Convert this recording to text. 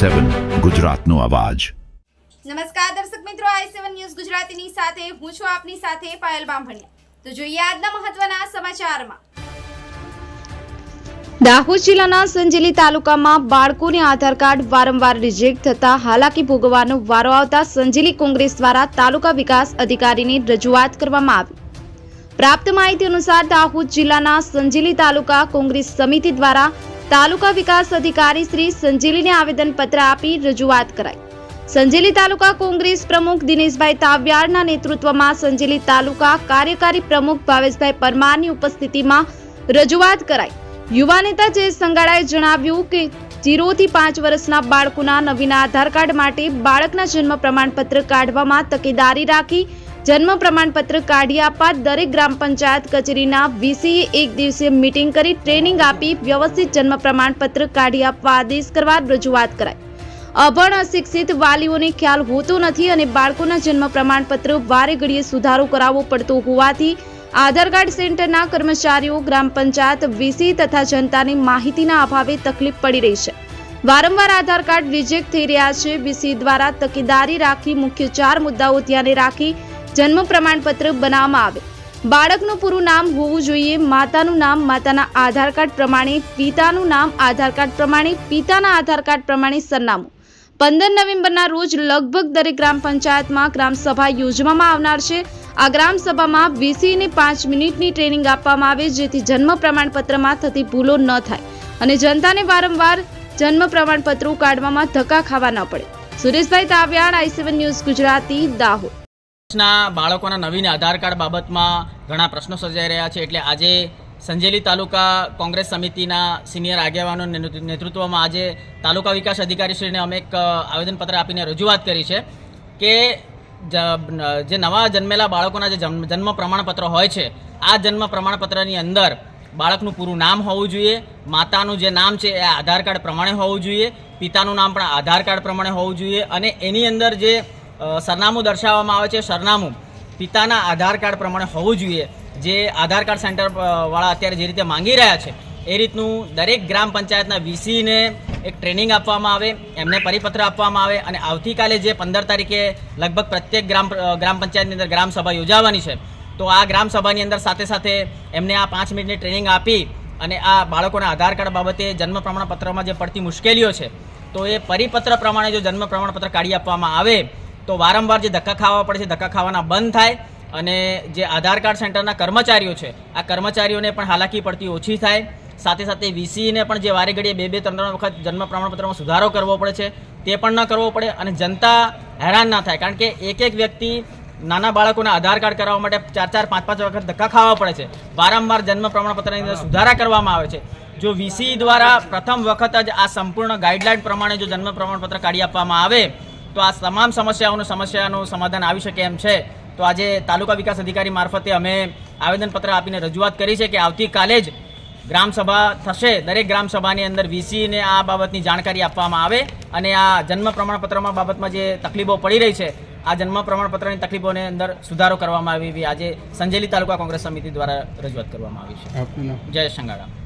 સેવન ગુજરાતનો અવાજ. નમસ્કાર દર્શક મિત્રો આઈ સેવન ન્યૂઝ ગુજરાતીની સાથે હું છું આપની સાથે પાયલ બામભણિયા. તો જોઈએ આજના મહત્વના સમાચારમાં. દાહોદ જિલ્લાના સંજેલી તાલુકામાં બાળકોને આધાર કાર્ડ વારંવાર રિજેક્ટ થતા હાલાકી ભોગવવાનો વારો આવતા સંજેલી કોંગ્રેસ દ્વારા તાલુકા વિકાસ અધિકારીની રજૂઆત કરવામાં આવી. પ્રાપ્ત માહિતી અનુસાર દાહોદ જિલ્લાના સંજેલી તાલુકા કોંગ્રેસ સમિતિ દ્વારા તાલુકા વિકાસ અધિકારી શ્રી સંજેલીને આવેદનપત્ર આપી રજૂઆત કરાઈ. સંજેલી તાલુકા કોંગ્રેસ પ્રમુખ દિનેશભાઈ તાવ્યારના નેતૃત્વમાં સંજેલી તાલુકા કાર્યકારી પ્રમુખ ભાવેશભાઈ પરમારની ઉપસ્થિતિમાં રજૂઆત કરાઈ. યુવા નેતા જે સંગાડાએ જણાવ્યું કે, જીરોથી પાંચ વર્ષના બાળકોના નવીના આધાર કાર્ડ માટે બાળકના જન્મ પ્રમાણપત્ર કાઢવામાં તકેદારી રાખી જન્મ પ્રમાણપત્ર કાઢી આપવા દરેક ગ્રામ પંચાયત કચેરીના વીસીએ એક દિવસીય મીટિંગ કરી ટ્રેનિંગ આપી વ્યવસ્થિત જન્મ પ્રમાણપત્ર કાઢી આપવા આદેશ કરવા રજૂઆત કરાઈ. અભણ અશિક્ષિત વાલીઓને ખ્યાલ હોતો નથી અને બાળકોના જન્મ પ્રમાણપત્ર વારે ઘડીએ સુધારો કરાવવો પડતો હોવાથી આધાર કાર્ડ સેન્ટરના કર્મચારીઓ, ગ્રામ પંચાયત, વીસી તથા જનતાની માહિતીના અભાવે તકલીફ પડી રહી છે. વારંવાર આધાર કાર્ડ રિજેક્ટ થઈ રહ્યા છે. વીસી દ્વારા તકેદારી રાખી મુખ્ય ચાર મુદ્દાઓ ધ્યાને રાખી જન્મ પ્રમાણપત્ર બનાવવામાં આવે. બાળકનું પૂરું નામ હોવું જોઈએ. માતાનું નામ માતાના આધાર કાર્ડ પ્રમાણે, પિતાનું નામ આધાર કાર્ડ પ્રમાણે, પિતાના આધાર કાર્ડ પ્રમાણે સરનામું. પંદર નવેમ્બરના રોજ લગભગ દરેક ગ્રામ પંચાયતમાં ગ્રામસભા યોજવામાં આવનાર છે. આ ગ્રામસભામાં વીસીને પાંચ મિનિટની ટ્રેનિંગ આપવામાં આવે, જેથી જન્મ પ્રમાણપત્રમાં થતી ભૂલો ન થાય અને જનતાને વારંવાર જન્મ પ્રમાણપત્રો કાઢવામાં ધક્કા ખાવા ન પડે. Sureshbhai Tavyan, I news Gujarati, Dahod. ના બાળકોના નવીન આધાર કાર્ડ બાબતમાં ઘણા પ્રશ્નો સર્જાઈ રહ્યા છે. એટલે આજે સંજેલી તાલુકા કોંગ્રેસ સમિતિના સિનિયર આગેવાનો નેતૃત્વમાં આજે તાલુકા વિકાસ અધિકારીશ્રીને અમે એક આવેદનપત્ર આપીને રજૂઆત કરી છે કે જે નવા જન્મેલા બાળકોના જે જન્મ પ્રમાણપત્ર હોય છે, આ જન્મ પ્રમાણપત્રની અંદર બાળકનું પૂરું નામ હોવું જોઈએ, માતાનું જે નામ છે એ આધાર કાર્ડ પ્રમાણે હોવું જોઈએ, પિતાનું નામ પણ આધાર કાર્ડ પ્રમાણે હોવું જોઈએ અને એની અંદર જે સરનામું દર્શાવવામાં આવે છે. સરનામું પિતાના આધાર કાર્ડ પ્રમાણે હોવું જોઈએ. જે આધાર કાર્ડ સેન્ટર વાળા અત્યારે જે રીતે માંગી રહ્યા છે, એ રીતનું દરેક ગ્રામ પંચાયતના વીસીને એક ટ્રેનિંગ આપવામાં આવે, એમને પરિપત્ર આપવામાં આવે અને આવતીકાલે જે પંદર તારીખે લગભગ પ્રત્યેક ગ્રામ ગ્રામ પંચાયતની અંદર ગ્રામ સભા યોજાવાની છે, તો આ ગ્રામ સભાની અંદર સાથે સાથે એમને આ પાંચ મિનિટની ટ્રેનિંગ આપી અને આ બાળકોના આધાર કાર્ડ બાબતે જન્મ પ્રમાણપત્રમાં જે પડતી મુશ્કેલીઓ છે, તો એ પરિપત્ર પ્રમાણે જો જન્મ પ્રમાણપત્ર કાઢી આપવામાં આવે તો વારંવાર જે ધક્કા ખાવા પડે છે, ધક્કા ખાવાના બંધ થાય અને જે આધાર કાર્ડ સેન્ટરના કર્મચારીઓ છે, આ કર્મચારીઓને પણ હાલાકી પડતી ઓછી થાય. સાથે સાથે વીસીને પણ જે વારે ઘડીએ બે બે, ત્રણ ત્રણ વખત જન્મ પ્રમાણપત્રમાં સુધારો કરવો પડે છે, તે પણ ન કરવો પડે અને જનતા હેરાન ના થાય. કારણ કે એક એક વ્યક્તિ નાના બાળકોના આધાર કાર્ડ કરાવવા માટે ચાર ચાર, પાંચ પાંચ વખત ધક્કા ખાવા પડે છે. વારંવાર જન્મ પ્રમાણપત્રની અંદર સુધારા કરવામાં આવે છે. જો વીસી દ્વારા પ્રથમ વખત જ આ સંપૂર્ણ ગાઈડલાઈન પ્રમાણે જો જન્મ પ્રમાણપત્ર કાઢી આપવામાં આવે તો આ તમામ સમસ્યાઓનું સમસ્યાનું સમાધાન આવી શકે એમ છે. તો આજે તાલુકા વિકાસ અધિકારી મારફતે અમે આવેદનપત્ર આપીને રજૂઆત કરી છે કે આવતીકાલે જ ગ્રામસભા થશે. દરેક ગ્રામસભાની અંદર વીસીને આ બાબતની જાણકારી આપવામાં આવે અને આ જન્મ પ્રમાણપત્રમાં બાબતમાં જે તકલીફો પડી રહી છે આ જન્મ પ્રમાણપત્રની તકલીફોને અંદર સુધારો કરવામાં આવી આજે સંજેલી તાલુકા કોંગ્રેસ સમિતિ દ્વારા રજૂઆત કરવામાં આવી છે. જય સંગાડા.